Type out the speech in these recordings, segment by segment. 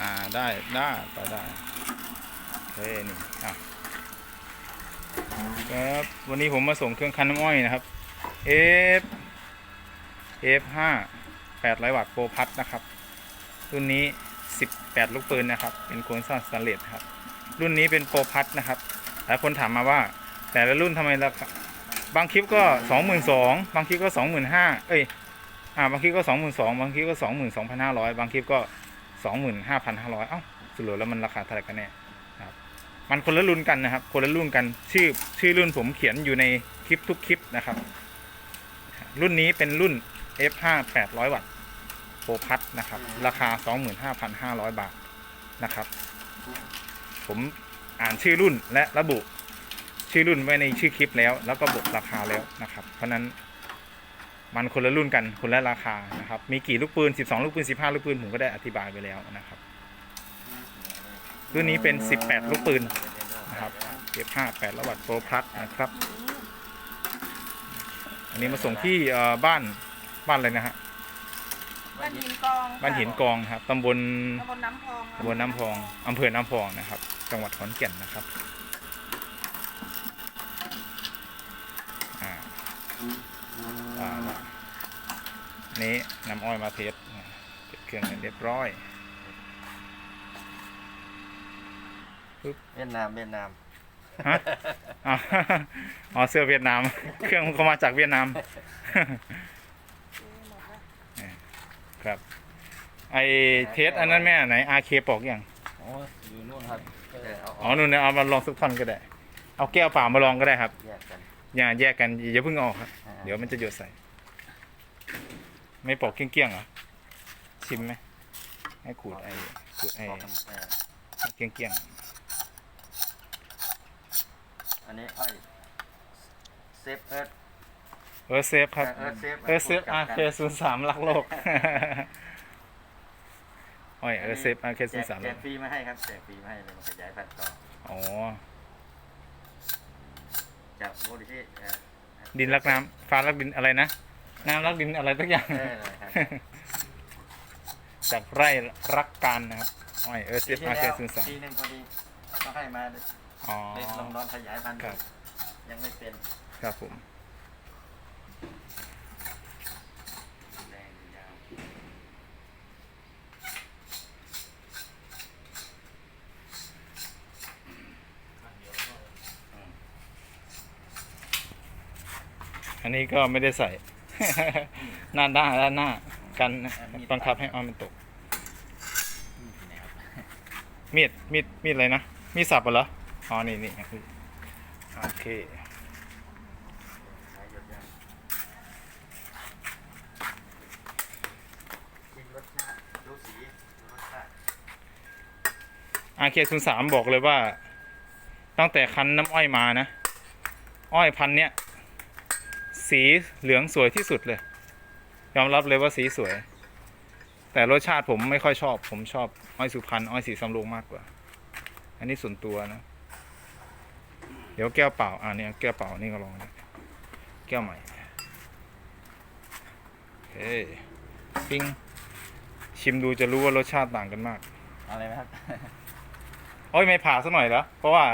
อ่าได้ได้ไปได้โอเคนี่อะครับวันนี้ผมมาส่งเครื่องคั้นน้ำอ้อยนะครับ F F 5 800 วัตต์โปรพัทนะครับ รุ่นนี้ 18 ลูกปืนนะครับ เป็นโครงสร้างสแตนเลสครับ รุ่นนี้เป็นโปรพัทนะครับหลายคนถามมาว่า แต่ละรุ่นทำไมราคาบางคลิปก็ 22,000บางคลิปก็ 25,000เอ้ยอ่าบางคลิปก็ 22,000บางคลิปก็ 22,500 บางคลิปก็ 25,500เอ้าสรุปแล้วมันราคาเท่าไหร่กันแน่ครับมันคนละรุ่นกันนะครับ คนละรุ่นกันชื่อชื่อรุ่นผมเขียนอยู่ในคลิปทุกคลิปนะครับ รุ่นนี้เป็นรุ่น F5 800 วัตต์โปรพัทนะครับ ราคา 25,500 บาทนะครับ ผมอ่านชื่อรุ่นและระบุชื่อรุ่นไว้ในชื่อคลิปแล้ว แล้วก็บอกราคาแล้วนะครับ เพราะนั้น มันคนละรุ่นกันคนละราคานะครับ มีกี่ลูกปืน 12 ลูกปืน 15 ลูกปืน ผมก็ได้อธิบายไปแล้วนะครับ รุ่นนี้เป็น 18 ลูกปืนนะครับเก็บ5 8ระวัตต์โปรพลัสนะครับ อันนี้มาส่งที่เอ่อบ้านบ้านอะไรนะฮะบ้านหินกองบ้านหินกองครับตำบลตำบลน้ำพองตำบลน้ำพองอำเภอน้ำพองนะครับ จังหวัดขอนแก่นนะครับอ่าอ่า นี้น้ำอ้อยมาเทสเก็บเครื่องเรียบร้อยเวียดนามเวียดนามฮะอ๋ออ๋อเสื้อเวียดนาม เครื่องเขามาจากเวียดนาม ครับ ไอเทสอันนั้นแม่ไหนอาเคปอกยังอ๋ออยู่นู่นครับเออเอาออ๋ออกนู่นนะเอามาลองสักท่อนก็ได้ เอาแก้วเปล่ามาลองก็ได้ครับ แยกกันอย่าแยกกันอย่าเพิ่งเอาออกครับอ่าเดี๋ยวมันจะหยดใส่ ไม่ปอกเกี้ยงๆเหรอชิมไหมให้ขูดไอ้ขูดไอ้บอกกันเออเกี้ยงอันนี้อ้อยเซฟเอิร์ธๆเออเซฟครับเออเซฟเออเซฟอาเคศูนย์สามรักโลกโอ้ยเออเซฟอาเคแจศูนกย์สามแจกฟรีมาให้ครับแจกฟรีมาให้เลยมาขยายพันธุ์ต่ออ๋อจากโมดิที่เออดินรักน้ำฟ้ารักดินอะไรนะ น้ำรักดินอะไรสักอย่าง เออครับ จากไร่รักการนะครับอ้อยเออเซปีฟที่อาเคแล้วศูนย์สามปีหนึ่งพอดีก็ให้มาอ๋อเด็กลองลองขยายพันธุ์ครับ ยังไม่เป็นครับผมแรงยาวอันนี้ก็ไม่ได้ใส่ หน้าด้านด้านหน้า กันบังคับให้ออมมันตก มีดมีดมีดอะไรนะ มีดสับเหรอ อ๋อ นี่นี่โอเคอาเคศูนย์สามบอกเลยว่า ตั้งแต่คันน้ำอ้อยมานะ อ้อยพันเนี้ย สีเหลืองสวยที่สุดเลย ยอมรับเลยว่าสีสวย แต่รสชาติผมไม่ค่อยชอบ ผมชอบอ้อยสุพรรณอ้อยสีสำโรงมากกว่า อันนี้ส่วนตัวนะ เดี๋ยวแก้วเปล่าอ่าเนี่ยแก้วเปล่านี่ก็ลองนะแก้วใหม่โอเคปิ้งชิมดูจะรู้ว่ารสชาติต่างกันมากเอาเลยไหมครับโอ้ยไม่ผ่าสักหน่อยเหรอเพราะว่า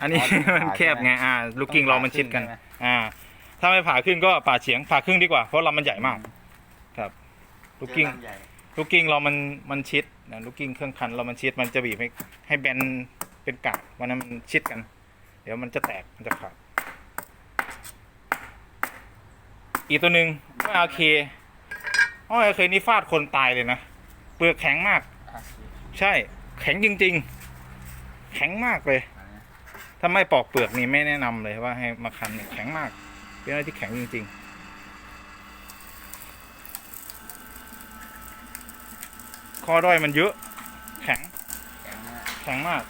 อันนี้อ๋อต้องผ่ามันแคบไงอ่า ลูกกิ้งต้องเราผ่ามันชิดกันครึ่งใช่ไหมอ่า ถ้าไม่ผ่าขึ้นก็ผ่าเฉียงผ่าครึ่งดีกว่า เพราะเรามันใหญ่มาก ครับ ลูกกิ้ง เจอลำใหญ่ลูกกิ้งเรามันมันชิดนะลูกกิ้งเครื่องคันเรามันชิดมันจะบีบให้ให้แบนเป็นกากวันนั้นมันชิดกัน เดี๋ยวมันจะแตกมันจะขาดอีกตัวหนึ่งไม่โอเคอ้อยโอเคนี่ฟาดคนตายเลยนะเปลือกแข็งมากอะใช่ แข็งจริง ๆ แข็งมากเลย อันนี้ถ้าไม่ปอกเปลือกนี่ไม่แนะนำเลยว่าให้มาคั้นเนี่ยแข็งมาก เป็นอะไรที่แข็งจริงๆคอด้อยมันเยอะ แข็ง แข็งมาก แข็งมาก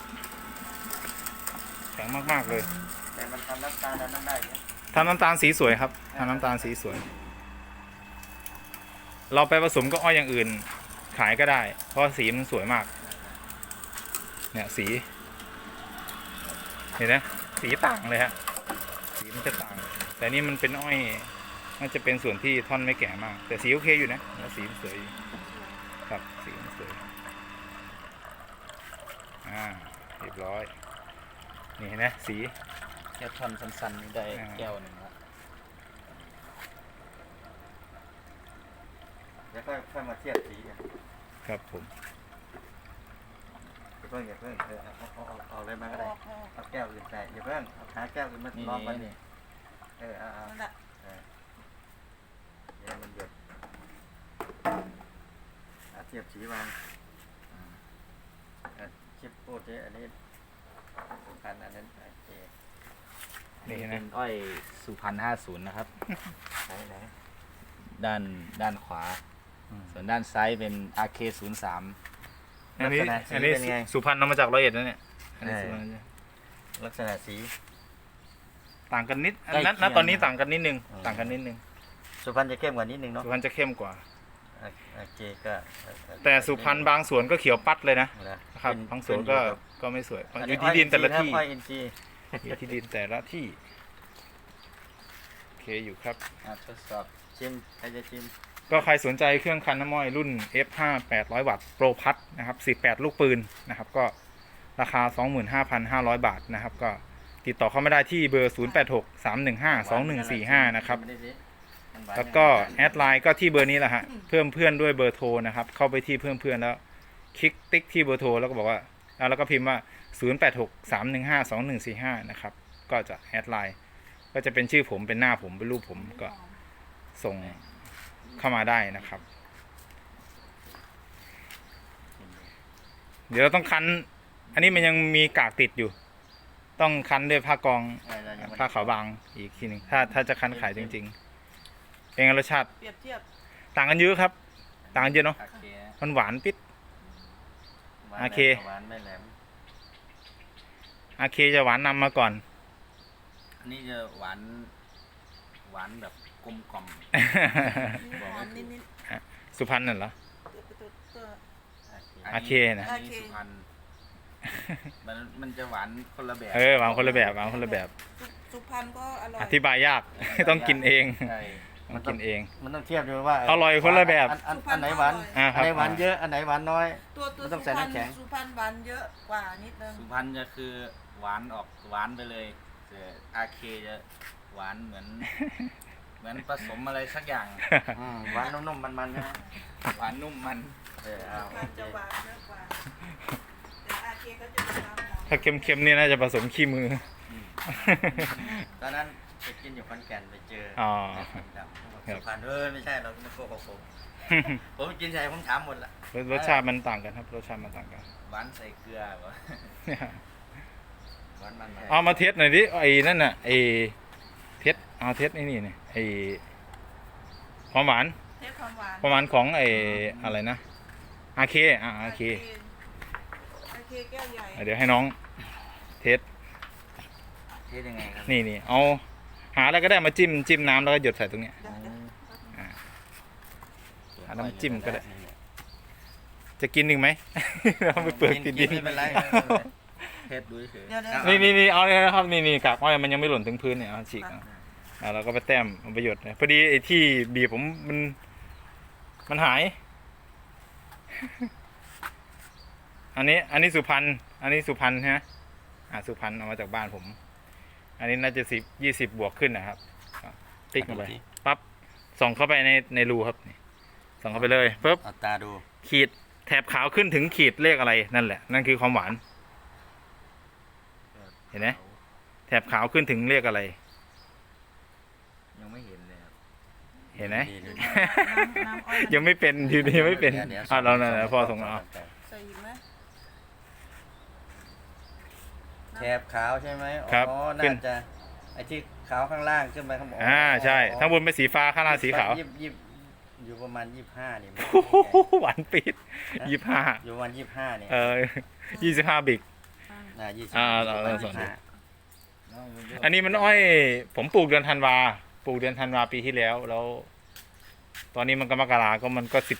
แข็งมากๆเลย แต่มันทำน้ำตาลนั้นได้เนี่ยทำน้ำตาลสีสวยครับทำน้ำตาลสีสวย เราไปผสมก็อ้อยอย่างอื่น ขายก็ได้ เพราะสีมันสวยมาก เนี่ยสี เห็นไหมสีต่างเลยฮะ สีมันจะต่าง แต่นี่มันเป็นอ้อยมันจะเป็นส่วนที่ท่อนไม่แก่มาก แต่สีโอเคอยู่นะแล้วสีมันสวยอยู่ครับสีมันสวยเรียบร้อย นี่เห็นไหมสีแค่ท่อนสั้นๆนี่ได้อ่าแก้วหนึ่งละแล้วก็ค่อยมาเทียบสีกันครับผมอย่าเพิ่งอย่าเพิ่งเออเอาเอาเอาเอาเลยมาก็อได้อกออกเอาแก้วอื่นใส่อย่าเพิ่งเอาหาแก้วอื่นมาลองกันนี่ เออเอาเอานั่นแหละเออเดี๋ยวมันหยดเอาเทียบสีวางอืมเออชิปพูดดิอันนี้สำคัญอันนั้นโอเคนี่เป็นะนอ้อยสุพรรณห้าศูนย์นะครับ ไหนไหนด้านด้านขวา ส่วนด้านซ้ายเป็น RK ศูนย์สามอันนี้ ลักษณะสีอันนี้เป็นไง สุพรรณเอามาจากร้อยเอ็ดนะเนี่ยอันนี้สุพรรณ ลักษณะสี ต่างกันนิดใกล้นั้นเคียงณตอนนี้ต่างกันนิดนึงอืม ต่างกันนิดนึงสุพรรณจะเข้มกว่านิดนึงเนาะสุพรรณจะเข้มกว่าโอโอเคก็เอ่อเอ่อแต่สุพรรณบางสวนก็เขียวปัดเลยนะนะ ครับบางสวนก็ก็ไม่สวยอันอนี้ยู่ที่ดินแต่ละที่ อ้อยอินทรีย์อยู่ที่ดินแต่ละที่โอเคอยู่ครับ อะทดสอบชิมใครจะชิมก็ใครสนใจเครื่องคันน้ำม้อยรุ่น F5 800 วัตต์โปรพัทนะครับ 18 ลูกปืนนะครับ ก็ราคา 25,500 บาทนะครับ ก็ ติดต่อเข้ามาได้ที่เบอร์ 0863152145 นะครับชิมไม่ได้สิมันหานแล้วก็ยังไงแอดไลน์ก็ที่เบอร์นี้แหละฮะ เพิ่มเพื่อนด้วยเบอร์โทรนะครับ เข้าไปที่เพิ่มเพื่อนแล้ว คลิกติ๊กที่เบอร์โทรแล้วก็บอกว่าอ่า แล้วก็พิมพ์ว่า 0863152145 นะครับ ก็จะแอดไลน์ ก็จะเป็นชื่อผม เป็นหน้าผม เป็นรูปผม ก็ส่งเข้ามาได้นะครับ เดี๋ยวเราต้องคั้น อันนี้มันยังมีกากติดอยู่ ต้องคั้นด้วยผ้ากองเออเรายังไม่ได้ผ้าขาวบางอีกทีหนึ่งถ้าถ้าจะคั้นขายจริงๆเป็นไงรสชาติเปรียบเทียบต่างกันเยอะครับ ต่างกันเยอะเนาะ RK นะมันหวานปิด หวานโอเคหวานไม่แหลมอาเคจะหวานนำมาก่อน อันนี้จะหวานหวานแบบกลมกล่อมมีหอมนิดสุพรรณน่ะเหรอ ๆตัวตัวตัวโอเคนะ อันนี้สุพรรณ มันมันจะหวานคนละแบบเออหวานคนละแบบหวานคนละแบบ สุสุพรรณก็อร่อยอธิบายยาก ต้องกินเองใช่ต้องกินเอง มันต้องเทียบดูว่าอร่อยคนละแบบ อันอันอันไหนหวานอ่าคอัรับ นไหนหวานเยอะอันไหนหวานน้อย ตัวตัวมันต้สุองใส่พรรณน้ำแข็ง สุพรรณหวานเยอะกว่านิดนึงสุพรรณจะคือหวานออกหวานไปเลยแต่ RK จะหวานเหมือน เหมือนผสมอะไรสักอย่าง อืมหวานนุ่มๆมันๆใช่ไหมหวานนุ่มมัน เออเอาสุพรรณจะหวานเยอะกว่า ถ้าเค็มๆเนี่ยน่าจะผสมขี้มือ ตอนนั้นไปกินอยู่ขอนแก่นไปเจออ๋อครับครับสุพรรณเออไม่ใช่เราไม่โกหกผมผมกินใส่ผมถามหมดละรสรสชาติมันต่างกันครับรสชาติมันต่างกันหวานใส่เกลือวะหวานมันเอามาเทสหน่อยดิไอ้นั่นน่ะไอ้เทสเอาเทสไอ้นี่นี่ไอ้ความหวานเทสความหวานความหวานของไอ้อะไรนะอาเคอ่าอาเคอาเค แก้วใหญ่เดี๋ยวให้น้องเทสเทสยังไงครับนี่นี่เอาหาอะไรก็ได้มาจิ้มจิ้มน้ำแล้วก็หยดใส่ตรงเนี้ยเดี๋ยวเดี๋ยวหาน้ำจิ้มก็ได้ จะกินอีกไหมเราไปเปิดติดดินไม่เป็นไรเทสดูเฉยเดี๋ยวเดี๋ยวนี่นี่นี่เอาเลยนะครับนี่นี่กากอ้อยมันยังไม่หล่นถึงพื้นเนี่ยเอาฉีกเอาอ่าเราก็ไปแต้มมันประโยชน์นะพอดีไอ้ที่บีบผมมันมันหาย อันนี้ อันนี้สุพรรณ อันนี้สุพรรณฮะอ่าสุพรรณเอามาจากบ้านผม อันนี้น่าจะสิบยี่สิบบวกขึ้นนะครับอะติ๊กลงไปปั๊บ ส่องเข้าไปในในรูครับนี่ส่องเข้าไปเลยปุ๊บ เอาตาดู ขีดแถบขาวขึ้นถึงขีดเลขอะไรนั่นแหละ นั่นคือความหวาน เห็นไหม แถบขาวขึ้นถึงเลขอะไร ยังไม่เห็นเลยครับเห็นไหมดีดูน้ำน้ำอ้อยมัน ยังไม่เป็นทีนี้ยังไม่เป็นดี๋ยวดี๋ยวอะเราเนี่ยพอส่งเอาใส่อีกไหม แถบขาวใช่ไหมครับอ๋อขึ้น่าน จะไอ้ที่ขาวข้างล่างขึ้นไปข้างบนอ่าใช่ทั้างบนเป็นสีฟ้าข้างล่างสีขาว ยี่สิบยี่สิบอยู่ประมาณยี่สิบห้านี่โอ้โหหวานปีดยี่ห้าอยู่ประมาณยี่สิบห้านี่เออยี่สิบห้าบิก อ่ายี่สิบอ่าเราเราสอนดูลองดู อันนี้มันอ้อย ผมปลูกเดือนธันวาปลูกเดือนธันวาปีที่แล้ว แล้ว ตอนนี้มันก็มกราก็มันก็สิบ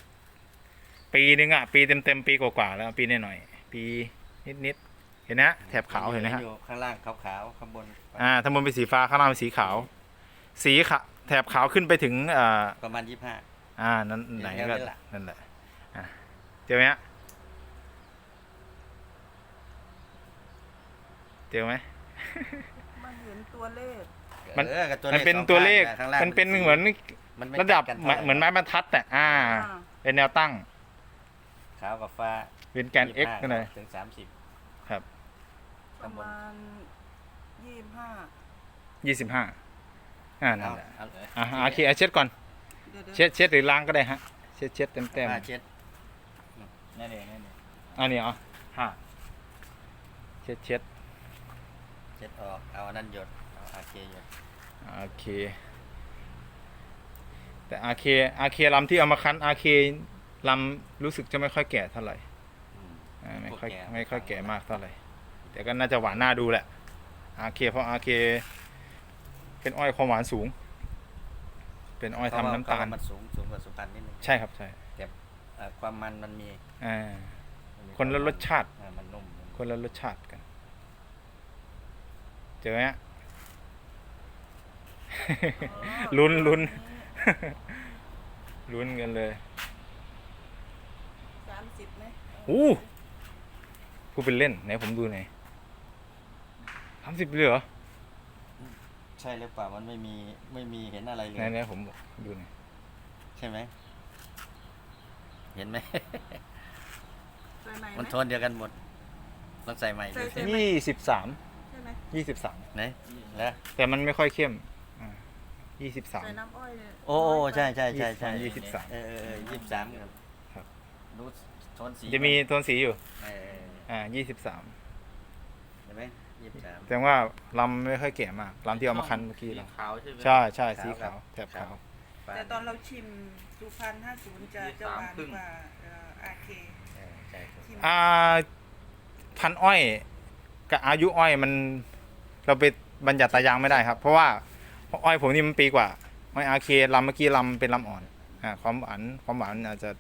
ปีนึงอะ ปีเต็มเต็มๆปีกว่าๆแล้ว ปีนิดหน่อยๆปีนิดนิดๆเห็นนะแถบขาวเห็นไหมฮะอยู่ข้างล่างขาวขาวๆข้างบนอ่าทั้างบนเป็นสีฟ้าข้างล่างเป็นสีขาว สีขาวแถบขาวขึ้นไปถึงอ่าประมาณยี่สิบห้า อ่านั้นไหนแถวก็นี้แหละ นั่นแหละอะเจอไหมฮะเจอไหม มันเห็นตัวเลข มันเออกับมันเป็นสองตัวเลขข้างะข้างล่างมันเป็นเหมือนมันไม่ระดับติกันเหมือนเหมือนไม้บรรทัดแต่อ่า อ่า เป็นแนวตั้งขาวกับฟ้าเป็นแกน x 25กันเลยถึงสามสิบครับ ประมาณยี่สิบห้ายี่สิบห้าอ่านั่นแหละเอาอ่าโอเคเอาเช็ดก่อนเดี๋ยวเช็ดเช็ดหรือล้างก็ได้ฮะ เช็ดเช็ดเต็มเต็มผ้าเช็ดนี่นี่นี่นี่อันนี้เอะห้าเช็ดเช็ดเช็ดออก เอาอันนั้นหยด เอาอาเคหยดโอเค แต่อาเคอาเคลำที่เอามาคั้นอาเคลำรู้สึกจะไม่ค่อยแก่เท่าไหร่ อืม อ่าไม่ค่อยพวกแก่ไม่ค่อยแก่มากเท่าไหร่ แต่ก็น่าจะหวานหน้าดูแหละอาเคเพราะอาเคเป็นอ้อยความหวานสูง เป็นอ้อยทำน้ำตาลเพระว่มันสูงสูงกว่าสุพรรณนิดนึงใช่ครับใช่เอ่อความมันมันมีอ่า มัมีคนละรสชาติ อ่มันนุ่มมันคนละรสชาติกัน เจอไหมฮะ ลุ้นลุ้น ลุ้นกันเลย สามสิบไหมอู้พูดเป็นเล่น ไหนผมดูหน่อย สามสิบเลยเหรอใช่หรือเปล่ามันไม่มีไม่มีเห็นอะไรเลไหนยไหนผมดูหน่อยใช่ไหมเห็นไหม ใส่ไหมไหม มันโทนเดียวกันหมดลองใส่ใหม่ดูใส่สิใส่ยี่สิบสามใช่ไหมยี่สิบสามไหนแล้วแต่มันไม่ค่อยเข้มยี่สิบสาม ใส่น้ำอ้อยเลยโอ้โอ้ใช่ใช่ใช่ใช่ยี่สิบสามเออเออเออยี่สิบสามครับครับดูโทนสีจะมีโทนสีอยู่เอออ่ายี่สิบสามเห็นไหม ยี่สิบสามแต่ว่าลำไม่ค่อยแก่มากลำที่เอามาคั้นเมื่อกี้สีเราขาวใช่ไหม ใช่ใช่สีครัขาวบแถบขาวแต่ตอนเราชิมสุพรรณห้าศูนย์จะจะหวานกว่าอาเคเออใช่ครับชิมอ่าพันอ้อยกับอายุอ้อยมันเราไปบัญญัติตายางไม่ได้ครับ เพราะว่าอ้อยผมนี่มันปีกว่าอ้อยอาเคลำเมื่อกี้ลำเป็นลำอ่อนอ่าความหวานความหวานอาจจะ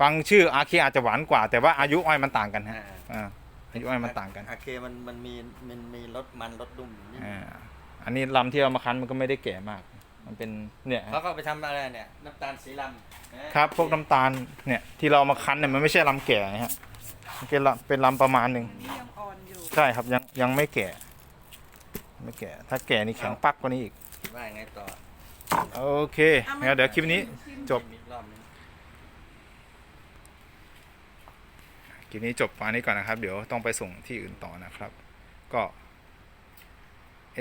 ฟังชื่ออาเคอาจจะหวานกว่า แต่ว่าอายุอ้อยมันต่างกันฮะอ่าอ่า อายุอ้อยมันต่างกันโอเคมันมันมีมันมีรสมันรสดุ่มนิดนึงอ่าอันนี้ลำที่เอามาคั้นมันก็ไม่ได้แก่มาก มันเป็นเนี่ยเขาก็ไปทำอะไรเนี่ยน้ำตาลสีลำนะครับ พวกน้ำตาลเนี่ยที่เราเอามาคั้นเนี่ยมันไม่ใช่ลำแก่นะฮะมันเป็นลำเป็นลำประมาณหนึ่งอันนี้ยังอ่อนอยู่ใช่ครับยังยังไม่แก่ ไม่แก่ ถ้าแก่นี่แข็งปักกว่านี้อีก ว่าไงต่อโอเคงั้นเดี๋ยวคลิปนี้จบมีรอบนึง ค ลิปนี้จบประมาณนี้ก่อนนะครับ เดี๋ยวต้องไปส่งที่อื่นต่อนะครับ ก็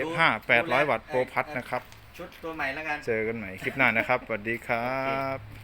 F5 800 วัตต์โปรพัทนะครับ ชุดตัวใหม่แล้วกัน เจอกันใหม่คลิปหน้านะครับ สวัสดีครับ